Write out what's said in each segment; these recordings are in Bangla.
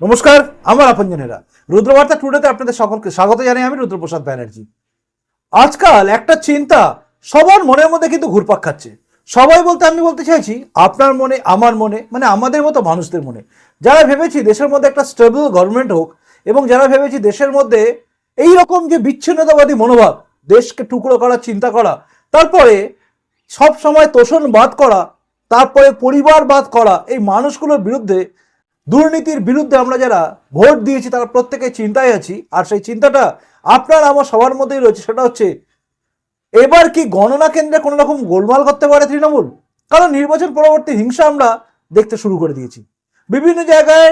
নমস্কার, আমার আপনজনেরা রুদ্রবার্তা টুডেতে আপনাদের সকলকে স্বাগত জানাই আমি রুদ্রপ্রসাদ ব্যানার্জি। আজকাল একটা চিন্তা সবার মনের মধ্যে কিন্তু ঘুরপাক খাচ্ছে। সবাই বলতে, আমি বলতে চাইছি, আপনার মনে, আমার মনে মানে আমাদের মতো মানুষদের মনে। যারা ভেবেছি দেশের মধ্যে একটা স্টেবল গভর্নমেন্ট হোক এবং যারা ভেবেছি দেশের মধ্যে এই রকম যে বিচ্ছিন্নতাবাদী মনোভাব, দেশকে টুকরো করার চিন্তা করা, তারপরে সব সময় তোষণ বাদ করা, তারপরে পরিবার বাদ করা, এই মানুষগুলোর বিরুদ্ধে দুর্নীতির বিরুদ্ধে আমরা যারা ভোট দিয়েছি, তারা প্রত্যেকে চিন্তায় আছি। আর সেই চিন্তাটা আপনার আমার সবার মধ্যেই রয়েছে, সেটা হচ্ছে, এবার কি গণনা কেন্দ্রে কোনো রকম গোলমাল করতে পারে তৃণমূল? কারণ নির্বাচন পরবর্তী হিংসা আমরা দেখতে শুরু করে দিয়েছি। বিভিন্ন জায়গায়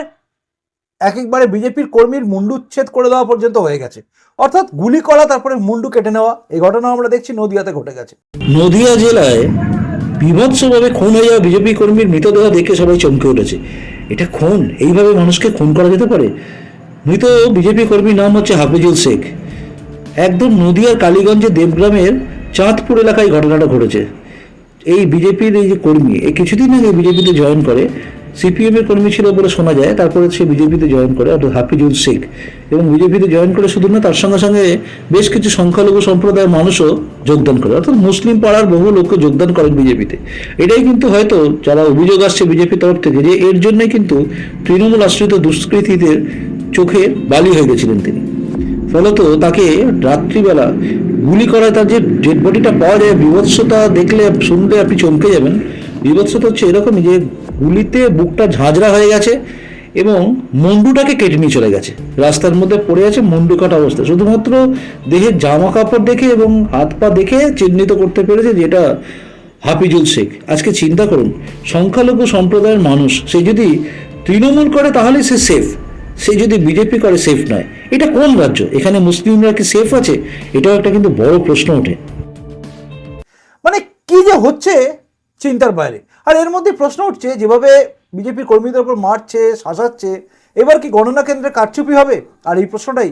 এক একবারে বিজেপির কর্মীর মুন্ডু উচ্ছেদ করে দেওয়া পর্যন্ত হয়ে গেছে। অর্থাৎ গুলি করা, তারপরে মুন্ডু কেটে নেওয়া, এই ঘটনা আমরা দেখছি নদিয়াতে ঘটে গেছে। নদিয়া জেলায় বিভৎসভাবে খুন হয়ে যাওয়া বিজেপি কর্মীর মৃতদেহ দেখে সবাই চমকে উঠেছে। এটা খুন। এইভাবে মানুষকে খুন করা যেতে পারে? মৃত বিজেপি কর্মীর নাম হচ্ছে হাফিজুল শেখ। একদম নদিয়ার কালীগঞ্জের দেবগ্রামের চাঁদপুর এলাকায় ঘটনাটা ঘটেছে। এই বিজেপির এই যে কর্মী এই কিছুদিন আগে বিজেপিতে জয়েন করে। সিপিএম এর কর্মী ছিল বলে শোনা যায়। তারপরে সে বিজেপিতে জয়েন করে, অর্থাৎ হাফিজুল শেখ। এবং বিজেপিতে জয়েন করে শুধু না, তার সঙ্গে সঙ্গে বেশ কিছু সংখ্যালঘু সম্প্রদায়ের মানুষও যোগদান করে। অর্থাৎ মুসলিম পাড়ার বহু লোককে যোগদান করেন বিজেপিতে। এটাই কিন্তু হয়তো যারা অভিযোগ আসছে বিজেপির তরফ থেকে যে এর জন্যই কিন্তু তৃণমূল আশ্রিত দুষ্কৃতীদের চোখে বালি হয়ে গেছিলেন তিনি। ফলত তাকে রাত্রিবেলা গুলি করায় তার যে ডেড বডিটা পাওয়া যায়, বিভৎসতা দেখলে, শুনলে আপনি চমকে যাবেন। বিভৎসতা হচ্ছে এরকমই যে গুলিতে বুকটা ঝাঁঝরা হয়ে গেছে এবং মুন্ডুটাকে কেটে নিয়ে চলে গেছে। রাস্তার মধ্যে পড়ে আছে মুন্ডু কাটা অবস্থা। শুধুমাত্র দেহের জামা কাপড় দেখে এবং হাত পা দেখে চিহ্নিত করতে পেরেছে যেটা হাফিজুল শেখ। আজকে চিন্তা করুন, সংখ্যালঘু সম্প্রদায়ের মানুষ, সে যদি তৃণমূল করে তাহলে সে সেফ সে যদি বিজেপি করে সেফ নয়। এটা কোন রাজ্য? এখানে মুসলিমরা কি সেফ আছে? এটাও একটা কিন্তু বড় প্রশ্ন ওঠে। মানে কি যে হচ্ছে, চিন্তার বাইরে। আর এর মধ্যে প্রশ্ন উঠছে, যেভাবে বিজেপির কর্মীদের উপর মারছে শাসাচ্ছে এবার কি গণনা কেন্দ্রে কারচুপি হবে? আর এই প্রশ্নটাই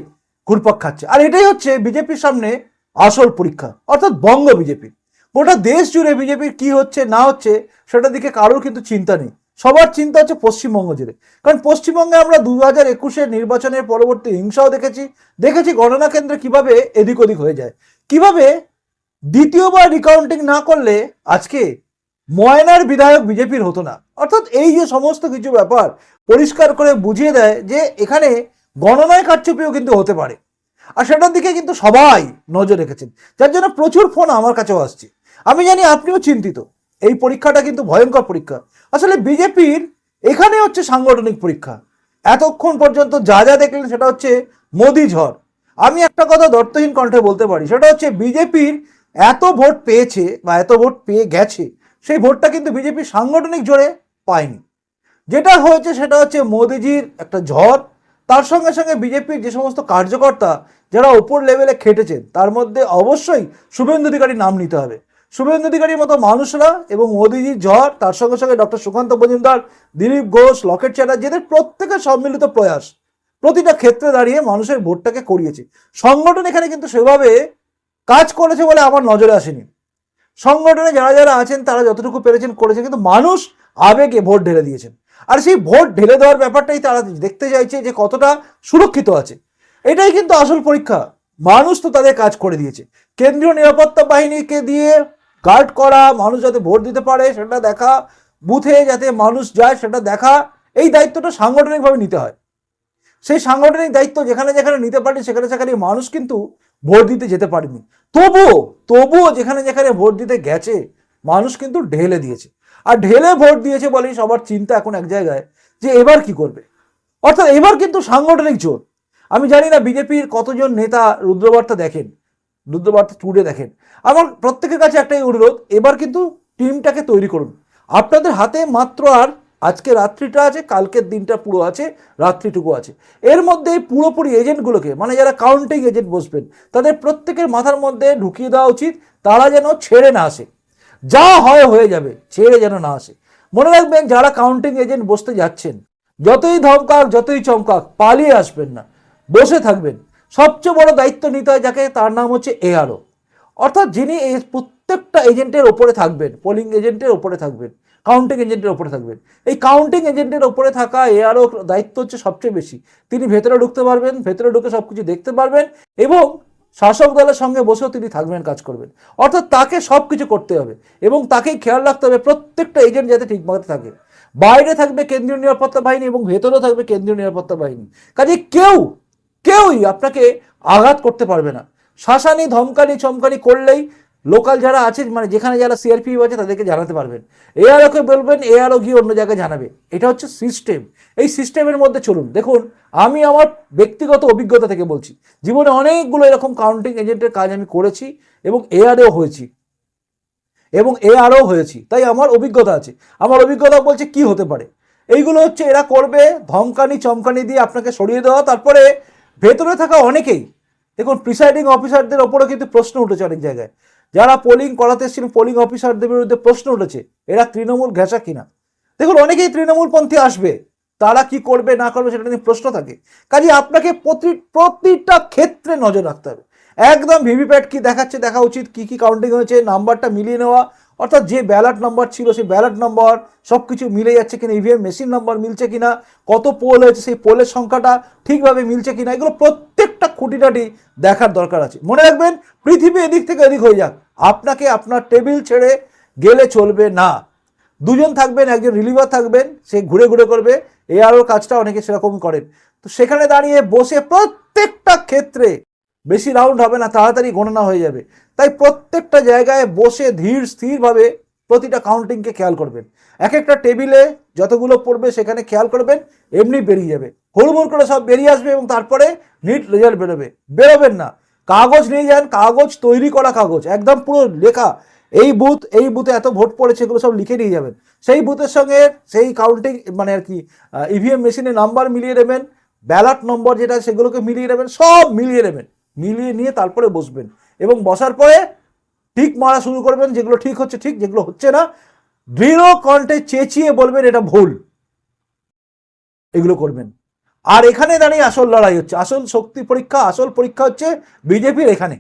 ঘুরপাক খাচ্ছে। আর এটাই হচ্ছে বিজেপির সামনে আসল পরীক্ষা, অর্থাৎ বঙ্গ বিজেপি। গোটা দেশ জুড়ে বিজেপির কি হচ্ছে, না হচ্ছে, সেটার দিকে কারোর কিন্তু চিন্তা নেই। সবার চিন্তা হচ্ছে পশ্চিমবঙ্গ জুড়ে। কারণ পশ্চিমবঙ্গে আমরা দু হাজার একুশের নির্বাচনের পরবর্তী হিংসাও দেখেছি। দেখেছি গণনা কেন্দ্রে কীভাবে এদিক ওদিক হয়ে যায়। কীভাবে দ্বিতীয়বার রিকাউন্টিং না করলে আজকে ময়নার বিধায়ক বিজেপির হতো না। অর্থাৎ এই যে সমস্ত কিছু ব্যাপার পরিষ্কার করে বুঝিয়ে দেয় যে এখানে গণনায় কারচুপিও কিন্তু হতে পারে। আর সেটার দিকে কিন্তু সবাই নজর রেখেছেন। যার জন্য প্রচুর ফোন আমার কাছেও আসছে। আমি জানি আপনিও চিন্তিত। এই পরীক্ষাটা কিন্তু ভয়ঙ্কর পরীক্ষা। আসলে বিজেপির এখানে হচ্ছে সাংগঠনিক পরীক্ষা। এতক্ষণ পর্যন্ত যা যা দেখলেন সেটা হচ্ছে মোদি ঝড়। আমি একটা কথা দর্থহীন কণ্ঠে বলতে পারি, সেটা হচ্ছে বিজেপির এত ভোট পেয়েছে বা এত ভোট পেয়ে গেছে সেই ভোটটা কিন্তু বিজেপি সাংগঠনিক জোরে পায়নি। যেটা হয়েছে সেটা হচ্ছে মোদিজির একটা ঝড়। তার সঙ্গে সঙ্গে বিজেপির যে সমস্ত কার্যকর্তা যারা ওপর লেভেলে খেটেছেন, তার মধ্যে অবশ্যই শুভেন্দু অধিকারীর নাম নিতে হবে। শুভেন্দু অধিকারীর মতো মানুষরা এবং মোদিজির ঝড়, তার সঙ্গে সঙ্গে ডক্টর সুকান্ত মজুমদার, দিলীপ ঘোষ, লকেট চ্যাটার্জি, এদের প্রত্যেকের সম্মিলিত প্রয়াস। প্রতিটা ক্ষেত্রে দাঁড়িয়ে মানুষের ভোটটাকে করিয়েছে। সংগঠন এখানে কিন্তু সেভাবে কাজ করেছে বলে আমার নজরে আসেনি। সংগঠনে যারা যারা আছেন, তারা যতটুকু পেরেছেন করেছে কিন্তু মানুষ আবেগে ভোট ঢেলে দিয়েছেন। আর সেই ভোট ঢেলে দেওয়ার ব্যাপারটাই তারা দেখতে চাইছে যে কতটা সুরক্ষিত আছে। এটাই কিন্তু আসল পরীক্ষা। মানুষ তো তাদের কাজ করে দিয়েছে। কেন্দ্রীয় নিরাপত্তা বাহিনীকে দিয়ে গার্ড করা, মানুষ যাতে ভোট দিতে পারে, সেটা দেখা, বুথে যাতে মানুষ যায়, সেটা দেখা, এই দায়িত্বটা সাংগঠনিকভাবে নিতে হয়। সেই সাংগঠনিক দায়িত্ব যেখানে যেখানে নিতে পারে সেখানে সেখানে মানুষ কিন্তু ভোট দিতে যেতে পারেনি। তবুও তবুও যেখানে যেখানে ভোট দিতে গেছে, মানুষ কিন্তু ঢেলে দিয়েছে। আর ঢেলে ভোট দিয়েছে বলেই সবার চিন্তা এখন এক জায়গায় যে এবার কি করবে? অর্থাৎ এবার কিন্তু সাংগঠনিক জোর আমি জানি না বিজেপির কতজন নেতা রুদ্রবার্তা দেখেন, রুদ্রবার্তা টুডে দেখেন। আমার প্রত্যেকের কাছে একটাই অনুরোধ, এবার কিন্তু টিমটাকে তৈরি করুন। আপনাদের হাতে মাত্র আর আজকে রাত্রিটা আছে, কালকের দিনটা পুরো আছে, রাত্রিটুকু আছে। এর মধ্যে এই পুরোপুরি এজেন্টগুলোকে মানে যারা কাউন্টিং এজেন্ট বসবেন, তাদের প্রত্যেকের মাথার মধ্যে ঢুকিয়ে দেওয়া উচিত, তারা যেন ছেড়ে না আসে। যা হয় হয়ে যাবে, ছেড়ে যেন না আসে। মনে রাখবেন, যারা কাউন্টিং এজেন্ট বসতে যাচ্ছেন, যতই ধমকাক, যতই চমকাক, পালিয়ে আসবেন না। বসে থাকবেন। সবচেয়ে বড় দায়িত্ব নিতে হয় যাকে, তার নাম হচ্ছে এআরও অর্থাৎ যিনি এই প্রত্যেকটা এজেন্টের ওপরে থাকবেন পোলিং এজেন্টের ওপরে থাকবেন কাউন্টিং এজেন্টের ওপরে থাকবেন। এই কাউন্টিং এজেন্টের ওপরে থাকা এআরও দায়িত্ব হচ্ছে সবচেয়ে বেশি। তিনি ভেতরে ঢুকতে পারবেন, ভেতরে ঢুকে সব কিছু দেখতে পারবেন এবং শাসক দলের সঙ্গে বসেও তিনি থাকবেন, কাজ করবেন। অর্থাৎ তাকে সব কিছু করতে হবে এবং তাকেই খেয়াল রাখতে হবে প্রত্যেকটা এজেন্ট যাতে ঠিকমতো থাকে। বাইরে থাকবে কেন্দ্রীয় নিরাপত্তা বাহিনী এবং ভেতরেও থাকবে কেন্দ্রীয় নিরাপত্তা বাহিনী। কাজে কেউ, কেউই আপনাকে আঘাত করতে পারবে না। শাসানি, ধমকানি, চমকানি করলেই লোকাল যারা আছে মানে যেখানে যারা সিআরপি আছে, তাদেরকে জানাতে পারবেন। এআরওকে বলবেন এআরও গিয়ে অন্য জায়গায় জানাবে। এটা হচ্ছে সিস্টেম এই সিস্টেমের মধ্যে চলুন, দেখুন, আমি আমার ব্যক্তিগত অভিজ্ঞতা থেকে বলছি। জীবনে অনেকগুলো এরকম কাউন্টিং এজেন্টের কাজ আমি করেছি এবং এআরও হয়েছি। এবং এআরও হয়েছি। তাই আমার অভিজ্ঞতা আছে। আমার অভিজ্ঞতা বলছে কি হতে পারে। এইগুলো হচ্ছে এরা করবে, ধমকানি, চমকানি দিয়ে আপনাকে সরিয়ে দেওয়া। তারপরে ভেতরে থাকা অনেকেই, দেখুন প্রিসাইডিং অফিসারদের ওপরে কিন্তু প্রশ্ন উঠেছে অনেক জায়গায়। যারা পোলিং করাতে এসেছিলেন পোলিং অফিসারদের বিরুদ্ধে প্রশ্ন উঠেছে, এরা তৃণমূল ঘেঁষা কিনা? দেখুন, অনেকেই তৃণমূলপন্থী আসবে, তারা কি করবে, না করবে, সেটা নিয়ে প্রশ্ন থাকে। কাজে আপনাকে প্রতি প্রতিটা ক্ষেত্রে নজর রাখতে হবে। একদম ভিভিপ্যাট কি দেখাচ্ছে, দেখা উচিত, কি কি কাউন্টিং হয়েছে নাম্বারটা মিলিয়ে নেওয়া, অর্থাৎ যে ব্যালট নাম্বার ছিল, সেই ব্যালট নাম্বার সব কিছু মিলে যাচ্ছে কিনা ইভিএম মেশিন নাম্বার মিলছে কিনা, কত পোল হয়েছে, সেই পোলের সংখ্যাটা ঠিকভাবে মিলছে কিনা, এগুলো প্রত্যেকটা খুঁটিনাটি দেখার দরকার আছে। মনে রাখবেন, পৃথিবী এদিক থেকে এদিক হয়ে যাক। আপনাকে আপনার টেবিল ছেড়ে গেলে চলবে না। দুজন থাকবেন, একজন রিলিভার থাকবেন, সে ঘুরে ঘুরে করবে। এআরওর কাজটা অনেকে সেরকম করেন। তো সেখানে দাঁড়িয়ে বসে প্রত্যেকটা ক্ষেত্রে বেশি রাউন্ড হবে না, তাড়াতাড়ি গণনা হয়ে যাবে। তাই প্রত্যেকটা জায়গায় বসে ধীর স্থিরভাবে প্রতিটা কাউন্টিংকে খেয়াল করবেন। এক একটা টেবিলে যতগুলো পড়বে সেখানে খেয়াল করবেন, এমনি বেরিয়ে যাবে। হুড়মুড় করে সব বেরিয়ে আসবে এবং তারপরে নিট রেজাল্ট বেরোবে। বেরোবেন না। কাগজ নিয়ে যান, কাগজ তৈরি করা কাগজ, একদম পুরো লেখা। এই বুথ এই বুথে এত ভোট পড়েছে, এগুলো সব লিখে নিয়ে যাবেন। সেই বুথের সঙ্গে সেই কাউন্টিং মানে আর কি ইভিএম মেশিনের নাম্বার মিলিয়ে নেবেন ব্যালট নম্বর যেটা সেগুলোকে মিলিয়ে নেবেন, সব মিলিয়ে নেবেন। মিলিয়ে নিয়ে তারপরে বসবেন। এবং বসার পরে ঠিক মারা শুরু করবেন, যেগুলো ঠিক হচ্ছে ঠিক, যেগুলো হচ্ছে না। দৃঢ় কণ্ঠে চেঁচিয়ে বলবেন, এটা ভুল। এগুলো করবেন। আর এখানে দাঁড়িয়ে আসল লড়াই হচ্ছে। আসল শক্তি পরীক্ষা, আসল পরীক্ষা হচ্ছে বিজেপির এখানে।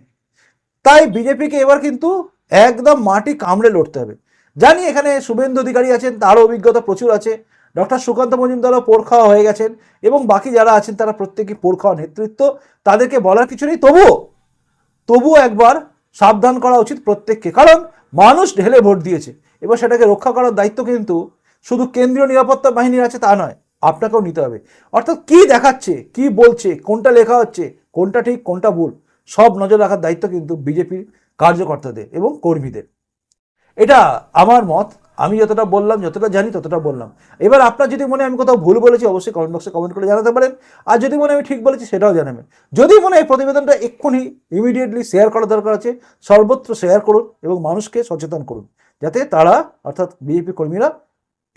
তাই বিজেপিকে এবার কিন্তু একদম মাটি কামড়ে লড়তে হবে। জানি এখানে শুভেন্দু অধিকারী আছেন, তারও অভিজ্ঞতা প্রচুর আছে। ডক্টর সুকান্ত মজুমদারও পোর খাওয়া হয়ে গেছেন, এবং বাকি যারা আছেন, তারা প্রত্যেকেই পোর খাওয়া নেতৃত্ব। তাদেরকে বলার কিছু নেই। তবুও তবুও একবার সাবধান করা উচিত প্রত্যেককে। কারণ মানুষ ঢেলে ভোট দিয়েছে। এবার সেটাকে রক্ষা করার দায়িত্ব কিন্তু শুধু কেন্দ্রীয় নিরাপত্তা বাহিনীর আছে তা নয়, আপনাকেও নিতে হবে। অর্থাৎ কি দেখাচ্ছে, কি বলছে, কোনটা লেখা হচ্ছে, কোনটা ঠিক, কোনটা ভুল, সব নজর রাখার দায়িত্ব কিন্তু বিজেপির কার্যকর্তাদের এবং কর্মীদের। এটা আমার মত, আমি যতটা বললাম, যতটা জানি ততটা বললাম। এবার আপনার যদি মনে আমি কোথাও ভুল বলেছি, অবশ্যই কমেন্ট বক্সে কমেন্ট করে জানাতে পারেন। আর যদি মনে আমি ঠিক বলেছি, সেটাও জানাবেন। যদি মনে এই প্রতিবেদনটা এক্ষুনি ইমিডিয়েটলি শেয়ার করা দরকার আছে, সর্বত্র শেয়ার করুন এবং মানুষকে সচেতন করুন, যাতে তারা, অর্থাৎ বিজেপি কর্মীরা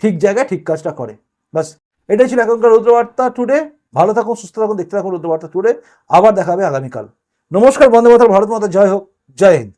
ঠিক জায়গায় ঠিক কাজটা করে। বাস এটাই ছিল এখনকার রুদ্রবার্তা টুডে ভালো থাকুন, সুস্থ থাকুন, দেখতে থাকুন রুদ্রবার্তা টুডে আবার দেখাবে আগামীকাল। নমস্কার বন্দে মাতার ভারত মাতা, জয় হোক, জয় হিন্দ।